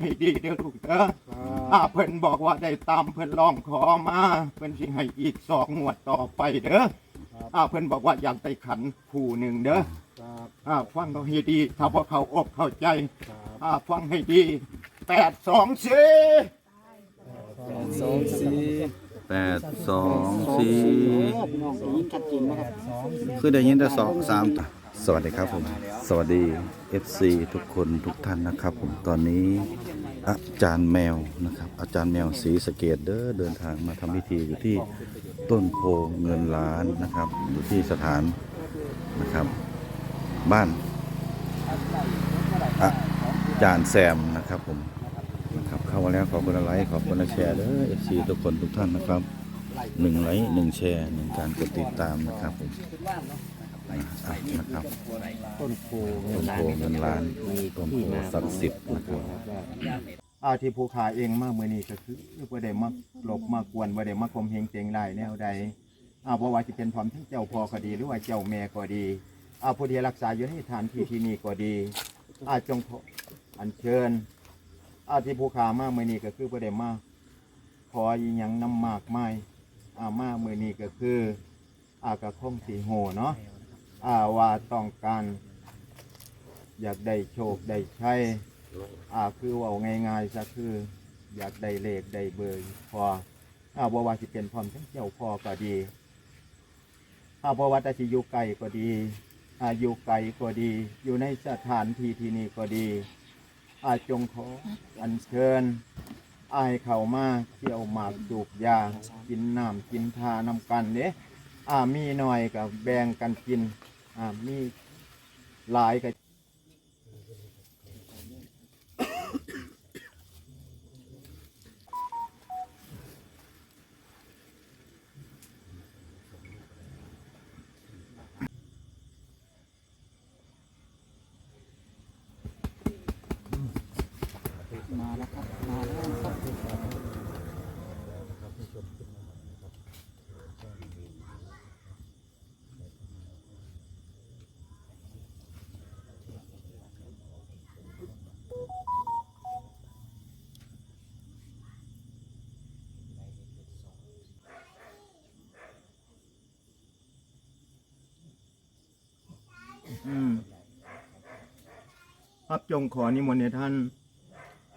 ให้ดีเด้อลูกเด้ออ่าเพิ่นบอกว่าได้ตามเพิ่นร้องขอมา เพิ่นสิให้อีกสองงวดต่อไปเด้ออ่าเพิ่นบอกว่าอยากได้ขันคู่หนึ่งเด้อครับอ่าฟังเขาให้ดี ถ้าพอเขาอกเข้าใจครับอ่าฟังให้ดีแปดสองสี่สองสี่แปดสองสี่พี่น้องได้ยินชัดเจนไหมครับคือได้ยินแต่สองสาม สวัสดีครับผม สวัสดี FC ทุกคนทุกท่านนะครับ ผมตอนนี้อาจารย์แมวนะครับ อาจารย์แมวศรีสะเกดเดอเดินทางมาทำพิธีอยู่ที่ต้นโพเงินล้านนะครับ อยู่ที่สถานนะครับ บ้านอาจารย์แซมนะครับผมนะครับเข้ามาแล้วขอบคุณไลค์ขอบคุณแชร์เด้อ FC ทุกคนทุกท่านนะครับหนึ่งไลค์หนึ่งแชร์หนึ่งการกดติดตามนะครับผม นะครับต้นโพต้นโพเงินล้านต้นโพศักดิ์สิทธิ์นะครับอาที่ผู้ขาเองมาเมื่อนี้ก็คือบ่ได้มาหลบมากวนบ่ได้มาคมเหงเจงไรแนวใดอ่าบ่ว่าจะเป็นพร้อมทั้งเจ้าพ่อก็ดี หรือว่าเจ้าแม่ก็ดีอาผู้ที่รักษาอยู่ในฐานที่ที่นี่ก็ดี อาจงขออัญเชิญ อาที่ผู้ขามาเมื่อนี้ก็คือบ่ได้มาขออีหยังนำมากไมายอ่ามาเมื่อนี้ก็คือ อากระคงสีโหเนาะ อาว่าต้องการ อยากได้โชคได้ใช้อาคือว่าง่ายๆซะคือ อยากได้เลขได้เบอร์พออาบ่ว่าสิเป็นพร้อมทั้งเจ้าพ่อก็ดีอาบ่ว่าแต่สิอยู่ไกลก็ดีอาอยู่ไกลก็ดี อยู่ในสถานที่ที่นี่ก็ดีอาจงขออัญเชิญอายเข้ามาเที่ยวหมากจูบยา กินน้ำกินทานำกันเด้อ่ามีหน่อยกับแบ่งกันกิน อ่ามีลายก็มาแล้วครับ มาแล้วครับ ครับจงขอนิมนต์ในท่าน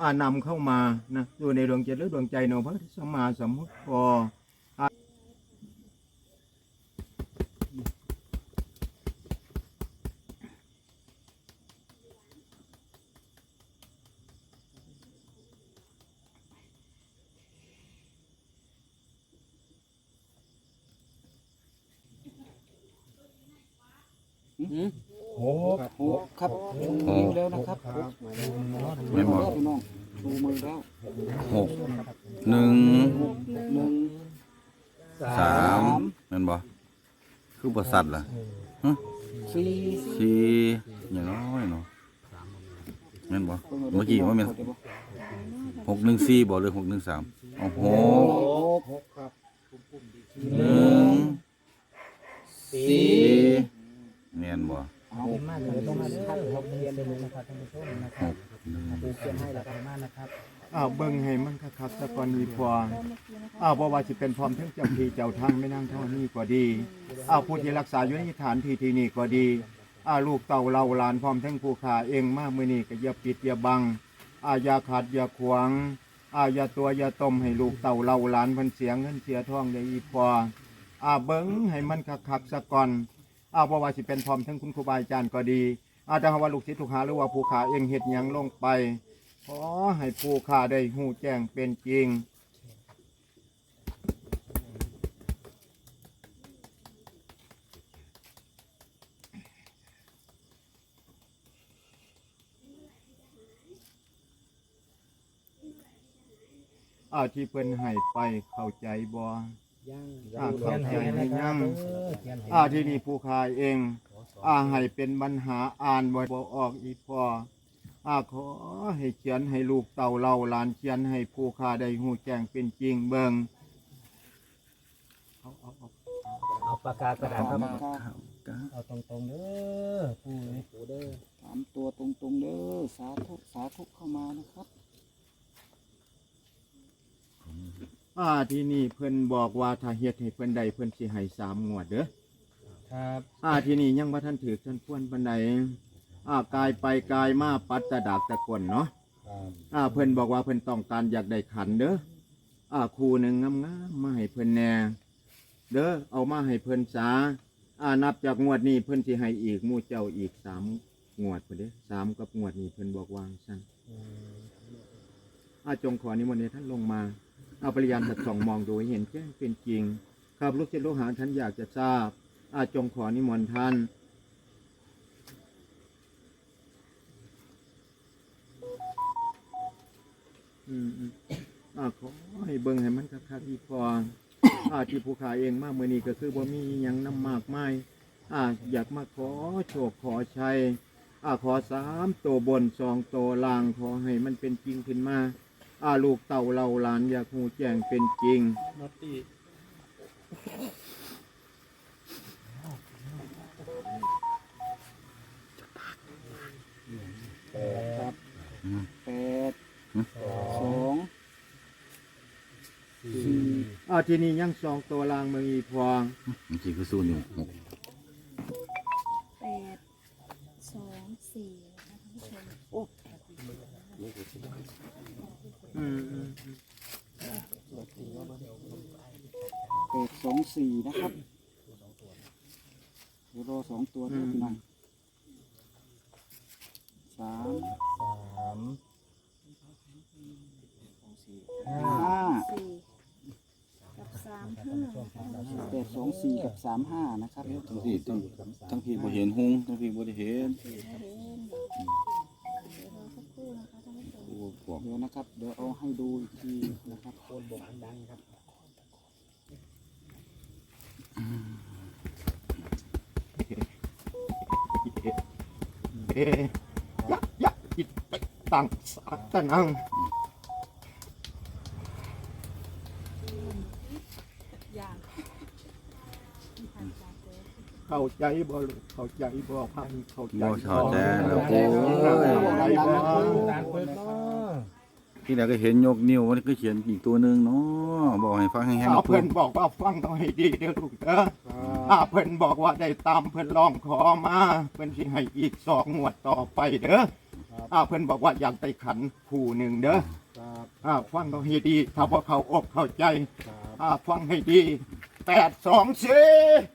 อ่านำเข้ามานะอยู่ในดวงจิตหรือดวงใจโนพระสมมาสมมุติพอ อะโอ้ครับชูมือแล้วนะครับไม่บอกพี่น้องชูมือแล้วหกหนึ่งหนึ่งสามแม่นบ่คือบริษัทล่ะฮะสี่สี่อย่างน้อยเนาะแม่นบ่เมื่อกี้ว่าแม่นหกหนึ่งสี่บ่หรือหกหนึ่งสามโอ้โหหกครับหนึ่งสี่สี่แม่นบ่เอา มาเลยต้องมาเลยครับเรียนเลยนะครับท่านผู้ชมนะคหรับกหนึ่งปูเขียนให้แล้วกันมากนะครับอ้าวเบิ่งให้มันคักๆสะก่อนดีพออ้าวเพราะว่าสิเป็นพร้อมทั้งเจ้าที่เจ้าทางไม่นั่งเท่านี้ก็ดีอ้าวผู้ที่รักษาอยู่ในฐานที่ที่นี่ก็ดีอ้าวลูกเต่าเราหลานพร้อมทั้งผู้ขาเองมามื้อนี้ก็อย่าปิดอย่าบังอ้าวอย่าขัดอย่าขวางอ้าวอย่าตัวอย่าต้มให้ลูกเต่าเราหลานเพิ่นเสียเงินเสียทองได้อีพออ้าวเบิ่งให้มันคักๆสะก่อนอาเพราะว่าสิเป็นพร้อมทั้งคุณครูบาอาจารย์ก็ดี อาจจะว่าลูกศิษย์ลูกหาหรือว่าผู้ขาเองเฮ็ดหยังลงไปขอให้ผู้ขาได้หูแจ้งเป็นจริง อาที่เพิ่นให้ไปเข้าใจบ่ย่างอ่าเข้าใจให้ยังเขียนให้อาที่นี่ผู้ขายเอง อาให้เป็นปัญหาอ่านบ่ออกอีกพออาขอให้เขียนให้ลูกเต่าเล่าหลานเขียนให้ผู้ค่าได้หูแจ้งเป็นจริงเบิงเอาเอาเอาปากกากระดาษครับเอาตรงๆเด้อปู่เด้อสามตัวตรงๆเด้อสาธุสาธุเข้ามานะครับอ่าที่นี่เพิ่นบอกว่าถ้าเฮ็ดให้เพิ่นได้เพิ่นสิให้สามงวดเด้อ ครับอ่าที่นี่ยังบ่ทันถือท่านพวนปานใดอ่ากายไปกายมาปัดตะดากตะกนเนาะครับอ่าเพิ่นบอกว่าเพิ่นต้องการอยากได้ขันเด้ออ่าคู่หนึงงามๆมาให้เพิ่นแหน่เด้อเอามาให้เพิ่นซาอ่านับจากงวดนี้เพิ่นสิให้อีกหมู่เจ้าอีกสามงวดพุ่นเด้อสามกับงวดนี้เพิ่นบอกวางซั่นอืมอาจงขอนิมนต์ให้ท่านลงมาเอาปริยานสัดส่องมองดูให้เห็นแจ้งเป็นจริง ครับลูกศิษย์ลูกหาท่านอยากจะทราบ อาจงขอนิมนต์ท่านอืมอืมอาขอให้เบิ่งให้มันคักๆอีกพออาที่ผู้ขาเองมากมือนี้ก็คือว่ามีหยังน้ำมากไม่อาอยากมาขอโชคขอชัยอาขอสามตัวบนสองตัวล่างขอให้มันเป็นจริงขึ้นมาอาลูกเต่าเราหลานอยากหูแจ้งเป็นจริงนอตตี้ แปด ครับอืมแปดอืมสองสี่อาทีนี้ยังสองตัวล่างเมืองอีพองจริงๆคือสู้อยู่หกแปดสองสี่นะคะท่านผู้ชมอืมอืมอืมแปดสองสี่นะครับเดี๋ยวรอสองตัวด้วยพี่น้อง สามสามห้าสี่กับสามห้าแปดสองสี่กับสามห้านะครับทั้งพี่ทั้งทั้งพี่บ่เห็นหงทั้งพี่บ่ได้เห็นเดี๋ยวรอสักครู่นะคะท่านผู้ชมโอ้พวกเดี๋ยวนะครับ เดี๋ยวเอาให้ดูอีกทีนะครับโคนบอกดังครับเอ๊ะ ตังสาตะนังอย่างผ่านจากเจอเข้าใจบ่ลูกเข้าใจบ่พันเข้าใจบ่ชอแจ้แล้วโอ้ยเข้าใจบ่ดังเปิดเนาะที่แล้วก็เห็นยกนิ้วมันก็เขียนอีกตัวหนึงเนาะบอกให้ฟังแห้งถ้าๆเพิ่นบอกว่าฟังต้องให้ดีเด้อลูกเด้อถ้าเพิ่นบอกว่าได้ตามเพิ่นร้องขอมา เพิ่นสิให้อีกสองงวดต่อไปเด้อ อ่าเพิ่นบอกว่าอยากได้ขันคู่หนึ่งเด้อครับอ่าฟังต้องให้ดี ถ้าว่าเขาอกเข้าใจครับอ่าฟังให้ดีแปดสองสี่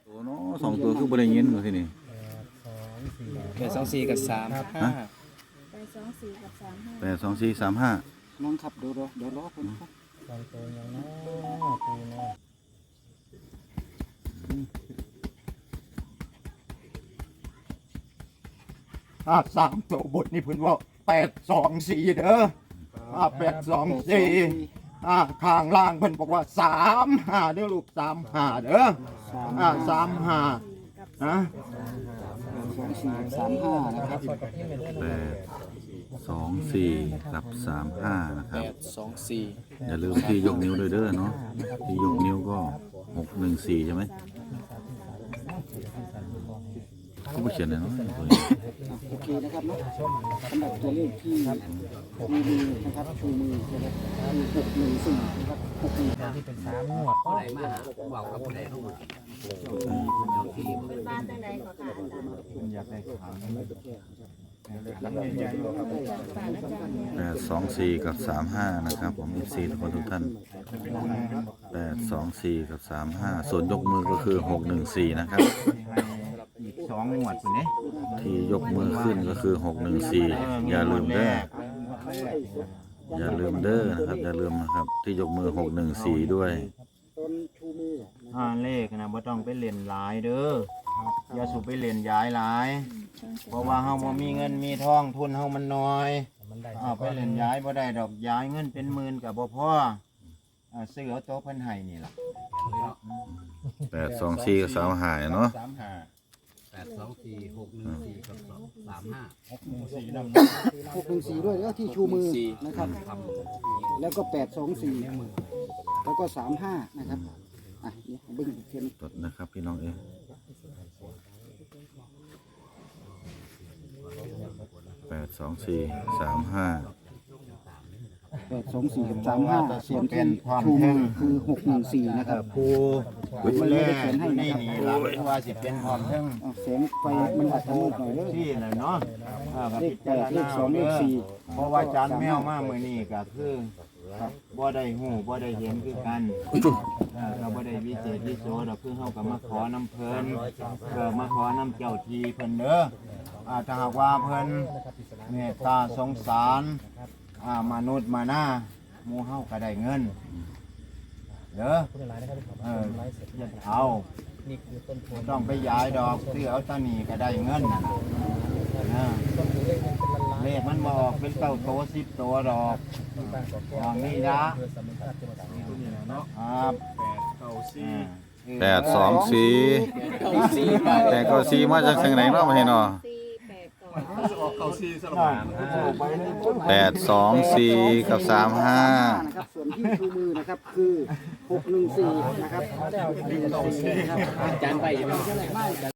ตัวเนาะสองตัวคือบ่ได้ยินอยู่ที่นี่แปดสองสี่แปดสองสี่กับสามครับห้าไปสองสี่กับสามห้าแปดสองสี่สามห้าน้องครับเดี๋ยวรอเดี๋ยวรอคนครับสองตัวอย่างเนาะตัวเนาะอ่าสามตัวบทนี่เพิ่นว่าแปดสองสี่เด้ออ่าแปดสองสี่อ่าข้างล่างเพิ่นบอกว่าสามห้าเด้อลูกสามห้าเด้อสามอ่าสามห้ากับนะสองสี่สามห้านะครับแปดสองสี่กับสามห้านะครับแปดสองสี่อย่าลืมที่ยกนิ้วด้วยเด้อเนาะที่ยกนิ้วก็หกหนึ่งสี่ใช่ไหม เขาไม่เขียนเลยเนาะโอเคนะครับเนาะสำหรับตัวเลขที่มีมือนะครับชูมือนะครับหกหนึ่งสี่นะครับหกหนึ่งที่เป็นสามงวดก็เป็นบ้านจังใดขอค่ะอาจารย์เพิ่นอยากได้งจากป่าอาจารย์เนี่ยแปดสองสี่กับสามห้านะครับ ผมสี่ทุกคนทุกท่านแปดสองสี่กับสามห้าส่วนยกมือก็คือหกหนึ่งสี่นะครับ อีกสองงวดคนนี้ที่ยกมือขึ้นก็คือหกหนึ่งสี่อย่าลืมเด้ออย่าลืมเด้อนะครับอย่าลืมนะครับ ที่ยกมือหกหนึ่งสี่ด้วยต้นชูมือห้าเลขนะบ่ต้องไปเล่นหลายเด้ออย่าสุไปเล่นย้ายหลาย เพราะว่าเฮาบ่มีเงินมีทองทุนเฮามันน้อยมันได้อ่าไปเล่นย้ายบ่ได้ดอกย้ายเงินเป็นหมื่นกับบ่พออ่าซื้อเอาโต๊ะเพิ่นให้นี่ล่ะแปดสองสี่กับสามหายเนาะ สามห้า แปดสองสี่หกหนึ่งสี่กับสองสามห้าหกหนึ่งสี่ด้วยแล้วที่ชูมือนะครับแล้วก็แปดสองสี่แล้วก็สามห้านะครับอะเดี๋ยวเบิ้งอีกเทียน จดนะครับพี่น้องเองแปดสองสี่สามห้า แปดสองสี่กับสามห้าส่วนที่ชูมือคือหกหนึ่งสี่นะครับ ผู้มันไม่ได้เขียนให้นี่นะครับนี่ล่ะเพราะว่าสิเป็นพร้อมทั้งเอาแสงไฟมันอาจจะมืดหน่อยเด้อที่น่ะเนาะอ่าก็เลขพิแปจารดเลณาขสองเลขสี่เพราะว่าจานแมวมามื้อนี้ก็คือบ่ได้ฮู้บ่ได้เห็นคือกันเออก็บ่ได้วิเศษวิโสดอกคือเฮาก็มาขอน้ำเพิ่นเออมาขอน้ำเจ้าทีเพิ่นเด้ออ่าถ้าหากว่าเพิ่นเมตตาสงสาร อ่ามนุษย์มาหน้าหมู่เฮาก็ได้เงินเด้อเอออย่าเอาต้องไปย้ายดอกซื้อเอาตานีก็ได้เงินน่ะนะเลขมันบออกเป็นเก้าโตสิบโตดอกอย่างนี้นะครับแปดสองสี่แปดเก้าสี่มาจากทางไหนเนาะมาให้เนาะ สี่แปดก่อนแปดสองสี่กับสามห้านะครับส่วนที่ชูมือนะครับคือหกหนึ่งสี่นะครับหนึ่งสี่นะครับจานไปยังไม่